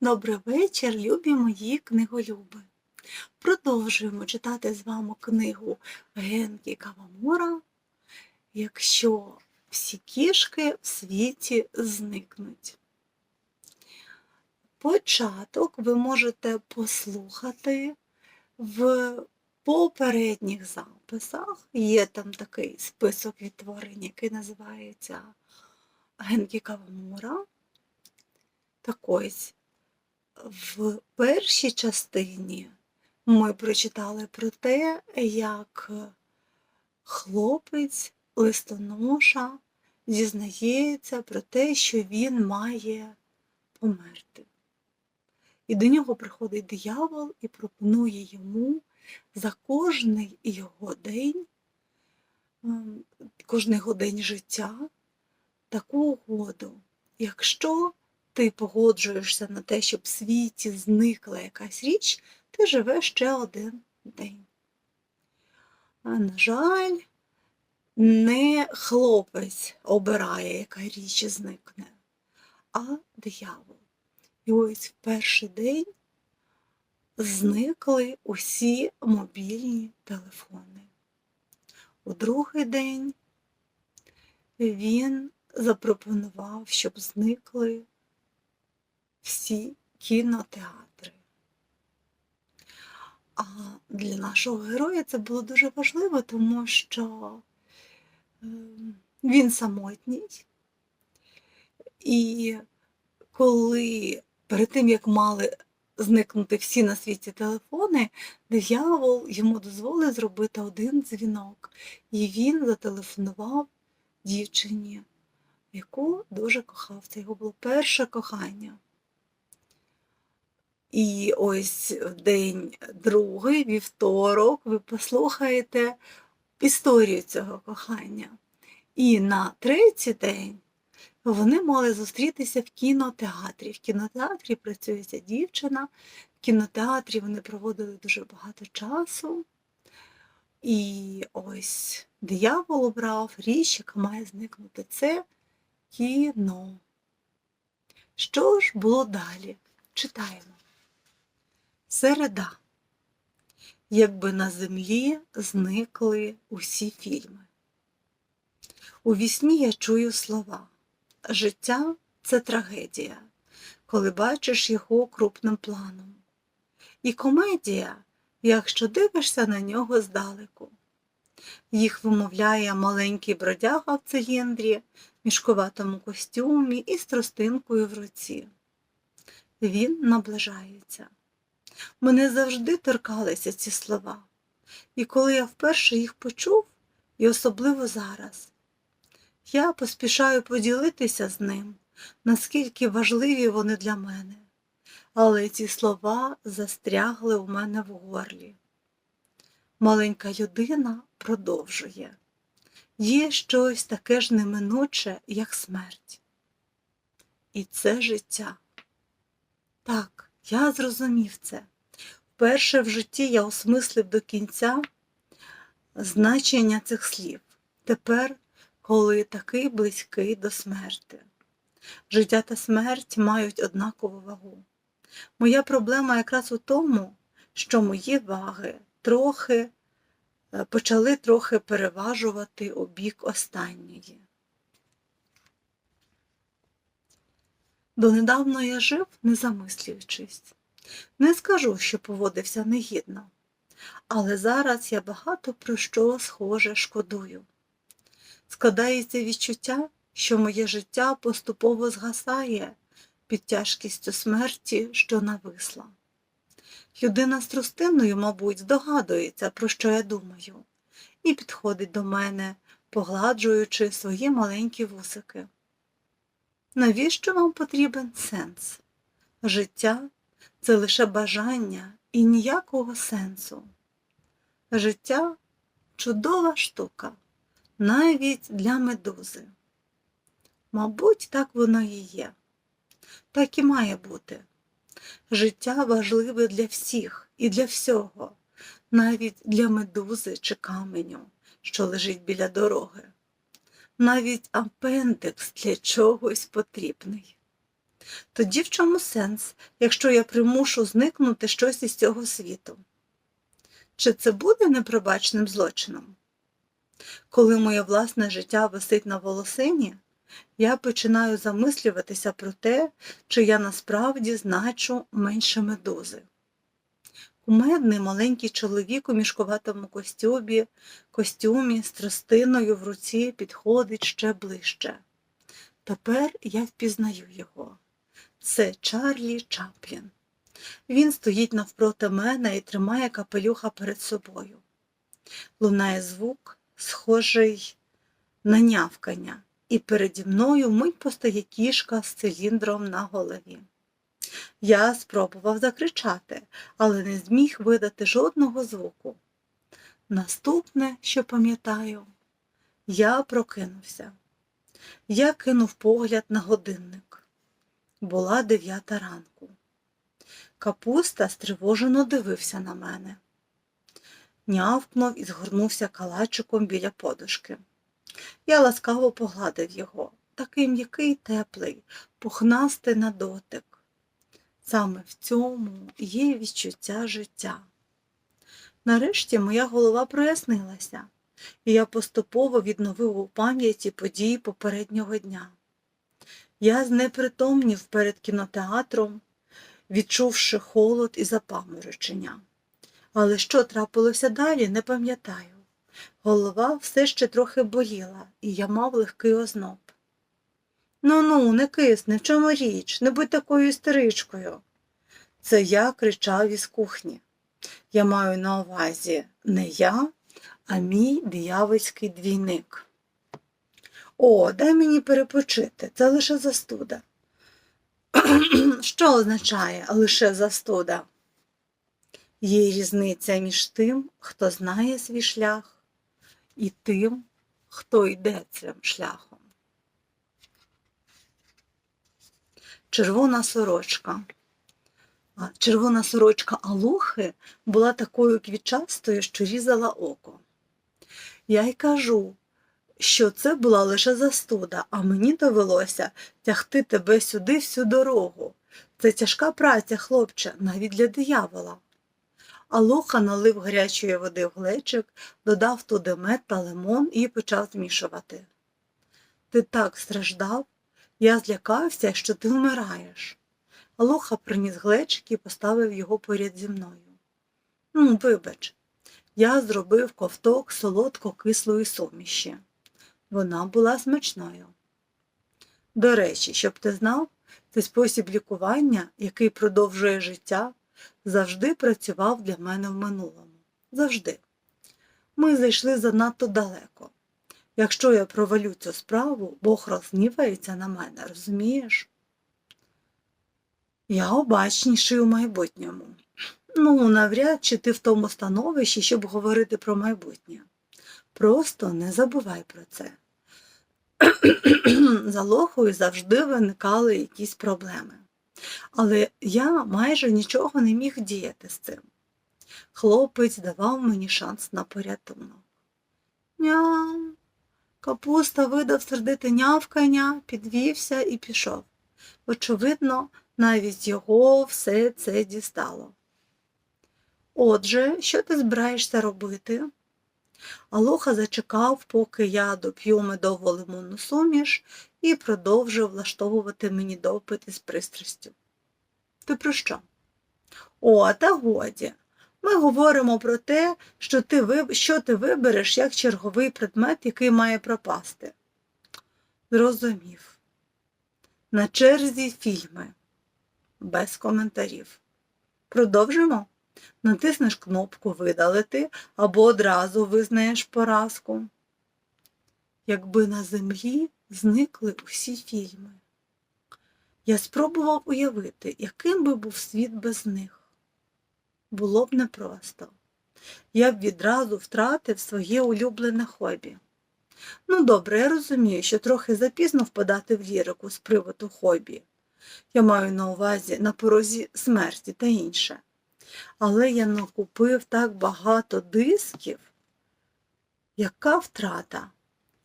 Добрий вечір, любі мої книголюби. Продовжуємо читати з вами книгу Генкі Кавамура Якщо всі кішки в світі зникнуть. Початок ви можете послухати в попередніх записах. Є там такий список відтворень, який називається Генкі Кавамура. Так ось, в першій частині ми прочитали про те, як хлопець листоноша зізнається про те, що він має померти. І до нього приходить диявол і пропонує йому за кожний його день, ем, кожний його день життя таку угоду. Якщо ти погоджуєшся на те, щоб в світі зникла якась річ, ти живеш ще один день. А, на жаль, не хлопець обирає, яка річ зникне, а диявол. І ось в перший день зникли усі мобільні телефони. У другий день він запропонував, щоб зникли всі кінотеатри. А для нашого героя це було дуже важливо, тому що ем, він самотній. І коли перед тим, як мали зникнути всі на світі телефони, диявол йому дозволив зробити один дзвінок. І він зателефонував дівчині, яку дуже кохав. Це його було перше кохання. І ось в день другий, вівторок, ви послухаєте історію цього кохання. І на третій день вони мали зустрітися в кінотеатрі. В кінотеатрі працює ця дівчина, в кінотеатрі вони проводили дуже багато часу. І ось диявол обрав річ, яка має зникнути. Це кіно. Що ж було далі? Читаємо. Середа. Якби на землі зникли усі фільми. У вісні я чую слова. Життя це трагедія, коли бачиш його крупним планом. І комедія, якщо дивишся на нього здалеку. Їх вимовляє маленький бродяга в циліндрі, мішкуватому костюмі і з тростинкою в руці. Він наближається. Мене завжди торкалися ці слова, і коли я вперше їх почув, і особливо зараз, я поспішаю поділитися з ним, наскільки важливі вони для мене, але ці слова застрягли у мене в горлі. Маленька людина продовжує є щось таке ж неминуче, як смерть. І це життя. Так, я зрозумів це. Вперше в житті я осмислив до кінця значення цих слів. Тепер, коли такий близький до смерти. Життя та смерть мають однакову вагу. Моя проблема якраз у тому, що мої ваги трохи е, почали трохи переважувати у бік останньої. Донедавна я жив, не замислюючись. Не скажу, що поводився негідно, але зараз я багато про що схоже шкодую. Складається відчуття, що моє життя поступово згасає під тяжкістю смерті, що нависла. Людина з тростиною, мабуть, здогадується, про що я думаю, і підходить до мене, погладжуючи свої маленькі вусики. Навіщо вам потрібен сенс? Життя це лише бажання і ніякого сенсу. Життя чудова штука, навіть для медузи. Мабуть, так воно і є. Так і має бути. Життя важливе для всіх і для всього, навіть для медузи чи каменю, що лежить біля дороги. Навіть апендекс для чогось потрібний. Тоді в чому сенс, якщо я примушу зникнути щось із цього світу? Чи це буде непробачним злочином? Коли моє власне життя висить на волосині, я починаю замислюватися про те, чи я насправді значу менше медузи. Кумедний маленький чоловік у мішкуватому костюмі, костюмі з тростиною в руці підходить ще ближче. Тепер я впізнаю його. Це Чарлі Чаплін. Він стоїть навпроти мене і тримає капелюха перед собою. Лунає звук, схожий на нявкання, і переді мною мить постає кішка з циліндром на голові. Я спробував закричати, але не зміг видати жодного звуку. Наступне, що пам'ятаю, я прокинувся. Я кинув погляд на годинник. Була дев'ята ранку. Капуста стривожено дивився на мене. Нявкнув і згорнувся калачиком біля подушки. Я ласкаво погладив його, такий м'який теплий, пухнастий на дотик. Саме в цьому є відчуття життя. Нарешті моя голова прояснилася, і я поступово відновив у пам'яті події попереднього дня. Я знепритомнів перед кінотеатром, відчувши холод і запаморочення. Але що трапилося далі, не пам'ятаю. Голова все ще трохи боліла, і я мав легкий озноб. Ну ну, не кисни, в чому річ, не будь такою істеричкою. Це я кричав із кухні. Я маю на увазі не я, а мій диявольський двійник. О, дай мені перепочити, це лише застуда. Що означає лише застуда? Є різниця між тим, хто знає свій шлях, і тим, хто йде цим шляхом. Червона сорочка. Червона сорочка Алухи була такою квітчастою, що різала око. Я й кажу, що це була лише застуда, а мені довелося тягти тебе сюди всю дорогу. Це тяжка праця, хлопче, навіть для диявола. Алоха налив гарячої води в глечик, додав туди мед та лимон і почав змішувати. Ти так страждав, я злякався, що ти вмираєш. Алоха приніс глечик і поставив його поряд зі мною. Ну, вибач, я зробив ковток солодко-кислої суміші. Вона була смачною. До речі, щоб ти знав, цей спосіб лікування, який продовжує життя, завжди працював для мене в минулому. Завжди. Ми зайшли занадто далеко. Якщо я провалю цю справу, Бог розгнівається на мене, розумієш? Я обачніший у майбутньому. Ну, навряд чи ти в тому становищі, щоб говорити про майбутнє. Просто не забувай про це. За лохою завжди виникали якісь проблеми. Але я майже нічого не міг діяти з цим. Хлопець давав мені шанс на порятунок. Няу. Капуста видав сердите нявкання, підвівся і пішов. Очевидно, навіть його все це дістало. Отже, що ти збираєшся робити? Алоха зачекав, поки я доп'ю медово лимонну суміш і продовжив влаштовувати мені допит із пристрастю. Ти про що? О, та годі. Ми говоримо про те, що ти, що ти вибереш як черговий предмет, який має пропасти. Зрозумів. На черзі фільми. Без коментарів. Продовжимо? Натиснеш кнопку Видалити або одразу визнаєш поразку. Якби на землі зникли усі фільми. Я спробував уявити, яким би був світ без них. Було б непросто. Я б відразу втратив своє улюблене хобі. Ну, добре, я розумію, що трохи запізно впадати в лірику з приводу хобі. Я маю на увазі на порозі смерті та інше. Але я накупив так багато дисків. Яка втрата?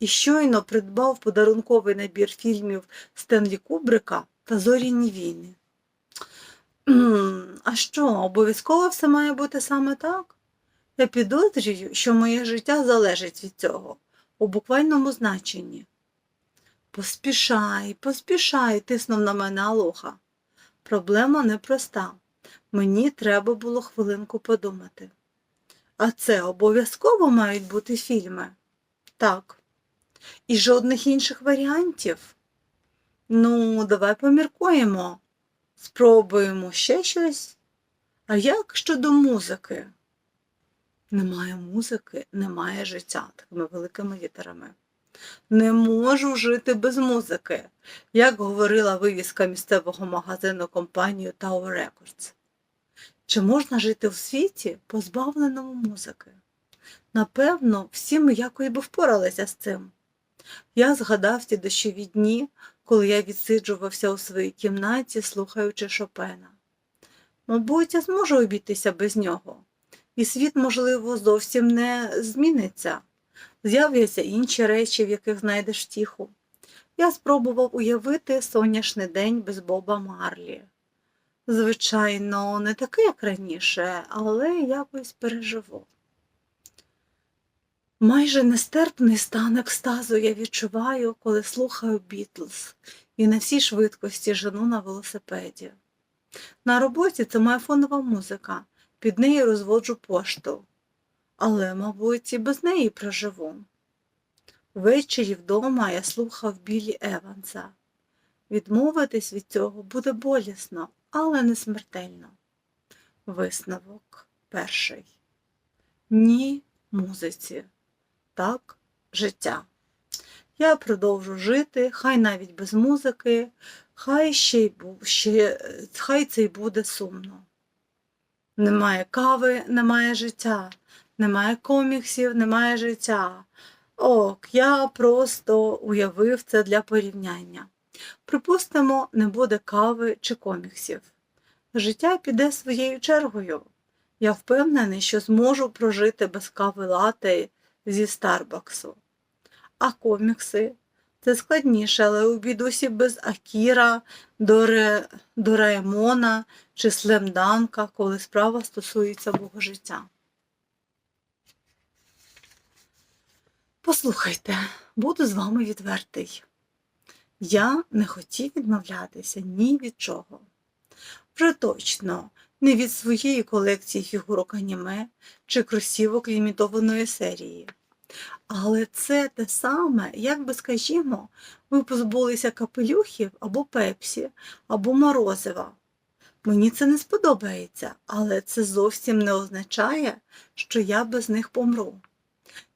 І щойно придбав подарунковий набір фільмів Стенлі Кубрика, та зоряні війни. А що, обов'язково все має бути саме так? Я підозрюю, що моє життя залежить від цього у буквальному значенні. Поспішай, поспішай, тиснув на мене Алоха. Проблема непроста. Мені треба було хвилинку подумати. А це обов'язково мають бути фільми? Так. І жодних інших варіантів? Ну, давай поміркуємо. Спробуємо ще щось. А як щодо музики? Немає музики, немає життя такими великими літерами. Не можу жити без музики, як говорила вивіска місцевого магазину компанії Tower Records. Чи можна жити в світі, позбавленому музики? Напевно, всі ми якось би впоралися з цим. Я згадав ті дощові дні, коли я відсиджувався у своїй кімнаті, слухаючи Шопена. Мабуть, я зможу обійтися без нього, і світ, можливо, зовсім не зміниться. З'являться інші речі, в яких знайдеш втіху. Я спробував уявити сонячний день без Боба Марлі. Звичайно, не такий, як раніше, але якось переживу. Майже нестерпний стан екстазу я відчуваю, коли слухаю Бітлз і на всій швидкості жену на велосипеді. На роботі це моя фонова музика, під нею розводжу пошту, але, мабуть, і без неї проживу. Ввечері вдома я слухав Білі Еванса. Відмовитись від цього буде болісно, але не смертельно. Висновок перший. Ні музиці. Так, життя. Я продовжу жити, хай навіть без музики, хай ще й бу- ще, хай це й буде сумно. Немає кави, немає життя, немає коміксів, немає життя. Ок, я просто уявив це для порівняння. Припустимо, не буде кави чи коміксів. Життя піде своєю чергою. Я впевнений, що зможу прожити без кави лате зі Старбаксу. А комікси це складніше, але обійдуся без Акіра, Доре, Дораемона чи Слемданка, коли справа стосується мого життя. Послухайте, буду з вами відвертий. Я не хотів відмовлятися ні від чого. Вже точно не від своєї колекції фігурок аніме чи кросівок лімітованої серії. Але це те саме, як би скажімо, ви позбулися капелюхів або пепсі, або морозива. Мені це не сподобається, але це зовсім не означає, що я без них помру.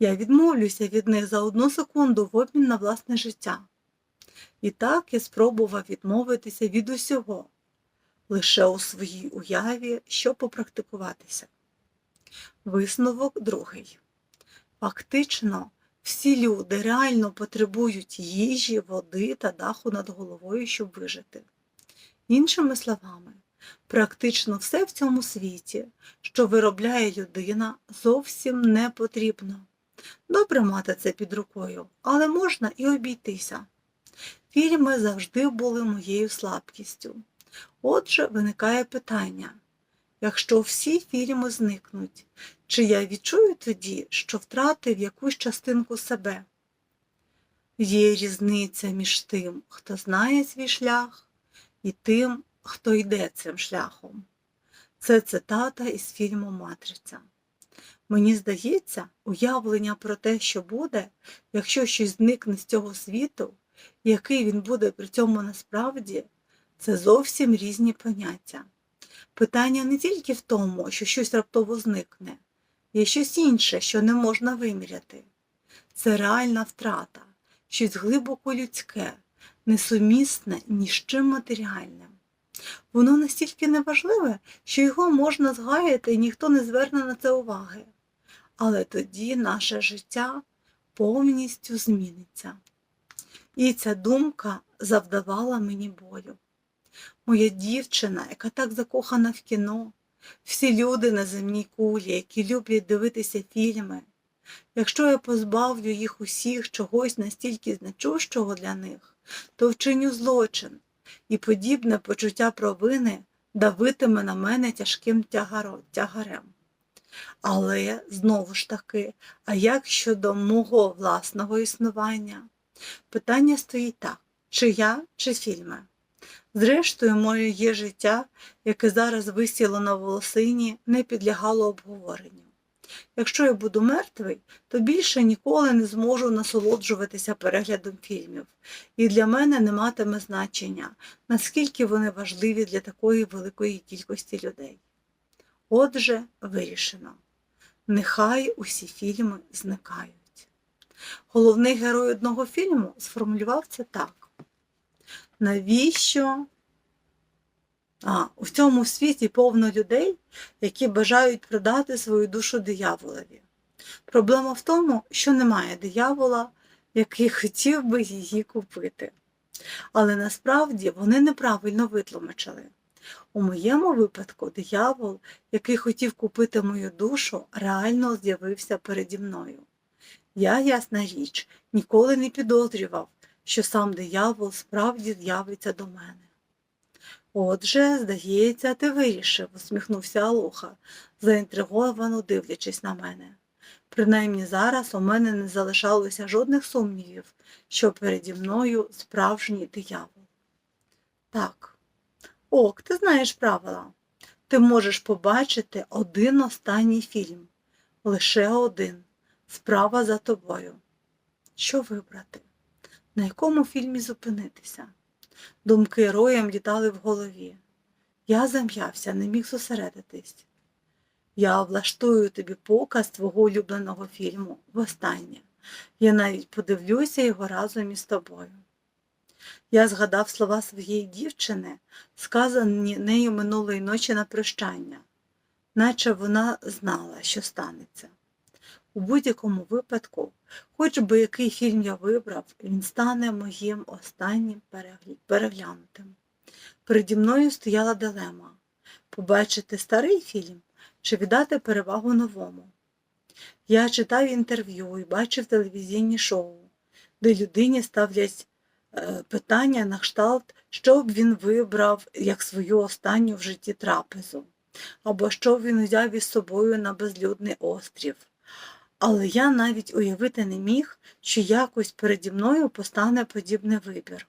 Я відмовлюся від них за одну секунду в обмін на власне життя. І так я спробував відмовитися від усього, лише у своїй уяві, щоб попрактикуватися. Висновок другий. Фактично, всі люди реально потребують їжі, води та даху над головою, щоб вижити. Іншими словами, практично все в цьому світі, що виробляє людина, зовсім не потрібно. Добре мати це під рукою, але можна і обійтися. Фільми завжди були моєю слабкістю. Отже, виникає питання: якщо всі фільми зникнуть, чи я відчую тоді, що втратив якусь частинку себе? Є різниця між тим, хто знає свій шлях, і тим, хто йде цим шляхом. Це цитата із фільму Матриця. Мені здається, уявлення про те, що буде, якщо щось зникне з цього світу, який він буде при цьому насправді, це зовсім різні поняття. Питання не тільки в тому, що щось раптово зникне, є щось інше, що не можна виміряти. Це реальна втрата, щось глибоко людське, несумісне ні з чим матеріальним. Воно настільки неважливе, що його можна згаяти і ніхто не зверне на це уваги. Але тоді наше життя повністю зміниться. І ця думка завдавала мені болю. Моя дівчина, яка так закохана в кіно, всі люди на земній кулі, які люблять дивитися фільми. Якщо я позбавлю їх усіх чогось настільки значущого для них, то вчиню злочин, і подібне почуття провини давитиме на мене тяжким тягарем. Але знову ж таки, а як щодо мого власного існування? Питання стоїть так: чи я, чи фільми? Зрештою, моє життя, яке зараз висіло на волосині, не підлягало обговоренню. Якщо я буду мертвий, то більше ніколи не зможу насолоджуватися переглядом фільмів, і для мене не матиме значення, наскільки вони важливі для такої великої кількості людей. Отже, вирішено. Нехай усі фільми зникають. Головний герой одного фільму сформулював це так. Навіщо? А, у цьому світі повно людей, які бажають продати свою душу дияволові. Проблема в тому, що немає диявола, який хотів би її купити. Але насправді вони неправильно витлумачили. У моєму випадку диявол, який хотів купити мою душу, реально з'явився переді мною. Я, ясна річ, ніколи не підозрював, що сам диявол справді з'явиться до мене. Отже, здається, ти вирішив, усміхнувся Алоха, заінтриговано дивлячись на мене. Принаймні зараз у мене не залишалося жодних сумнівів, що переді мною справжній диявол. Так, ок, ти знаєш правила. Ти можеш побачити один останній фільм, лише один. Справа за тобою. Що вибрати? На якому фільмі зупинитися? Думки роєм літали в голові. Я зам'явся, не міг зосередитись. Я влаштую тобі показ твого улюбленого фільму востаннє. Я навіть подивлюся його разом із тобою. Я згадав слова своєї дівчини, сказані нею минулої ночі на прощання, наче вона знала, що станеться. У будь-якому випадку, хоч би який фільм я вибрав, він стане моїм останнім переглянутим. Переді мною стояла дилема побачити старий фільм чи віддати перевагу новому. Я читав інтерв'ю і бачив телевізійні шоу, де людині ставлять е, питання на кшталт, що б він вибрав як свою останню в житті трапезу, або що б він взяв із собою на безлюдний острів. Але я навіть уявити не міг, що якось переді мною постане подібний вибір.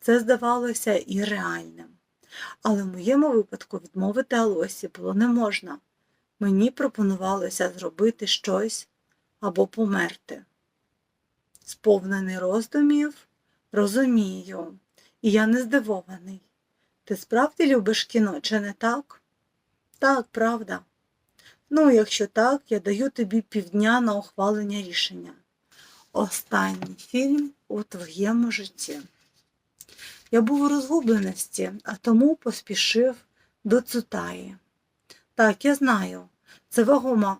Це здавалося і реальним. Але в моєму випадку відмовити Алосі було не можна. Мені пропонувалося зробити щось або померти. Сповнений роздумів, розумію, і я не здивований. Ти справді любиш кіно, чи не так? Так, правда. Ну, якщо так, я даю тобі півдня на ухвалення рішення. Останній фільм у твоєму житті. Я був у розгубленості, а тому поспішив до Цутаї. Так, я знаю, це вагома,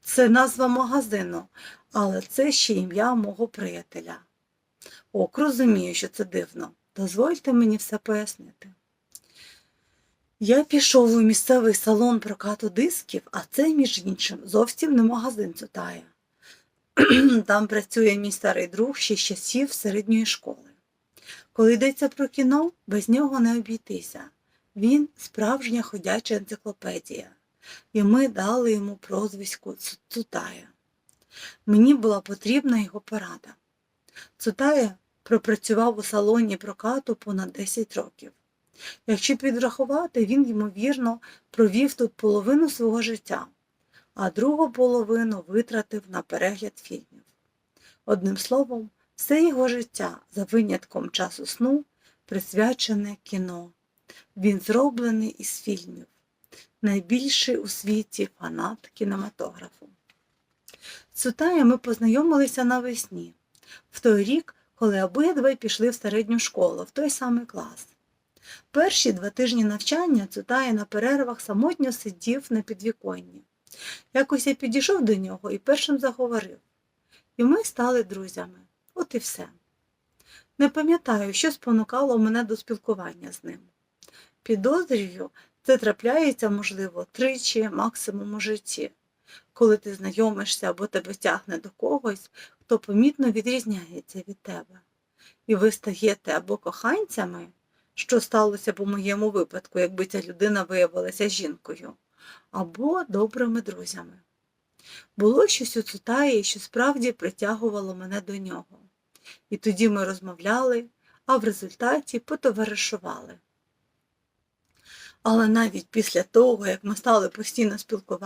це назва магазину, але це ще ім'я мого приятеля. Ок, розумію, що це дивно. Дозвольте мені все пояснити. Я пішов у місцевий салон прокату дисків, а це, між іншим, зовсім не магазин Цутая. Там працює мій старий друг ще з часів середньої школи. Коли йдеться про кіно, без нього не обійтися. Він справжня ходяча енциклопедія, і ми дали йому прозвисько Цутая. Мені була потрібна його порада. Цутая пропрацював у салоні прокату понад 10 років. Якщо підрахувати, він, ймовірно, провів тут половину свого життя, а другу половину витратив на перегляд фільмів. Одним словом, все його життя, за винятком часу сну, присвячене кіно. Він зроблений із фільмів, найбільший у світі фанат кінематографу. З ми познайомилися навесні, в той рік, коли обидва пішли в середню школу, в той самий клас. Перші два тижні навчання Цутая на перервах самотньо сидів на підвіконні. Якось я підійшов до нього і першим заговорив. І ми стали друзями. От і все. Не пам'ятаю, що спонукало мене до спілкування з ним. Підозрюю, це трапляється, можливо, тричі максимум у житті, коли ти знайомишся або тебе тягне до когось, хто помітно відрізняється від тебе. І ви стаєте або коханцями, що сталося б у моєму випадку, якби ця людина виявилася жінкою, або добрими друзями. Було щось у Цутаї, що справді притягувало мене до нього. І тоді ми розмовляли, а в результаті потоваришували. Але навіть після того, як ми стали постійно спілкуватися,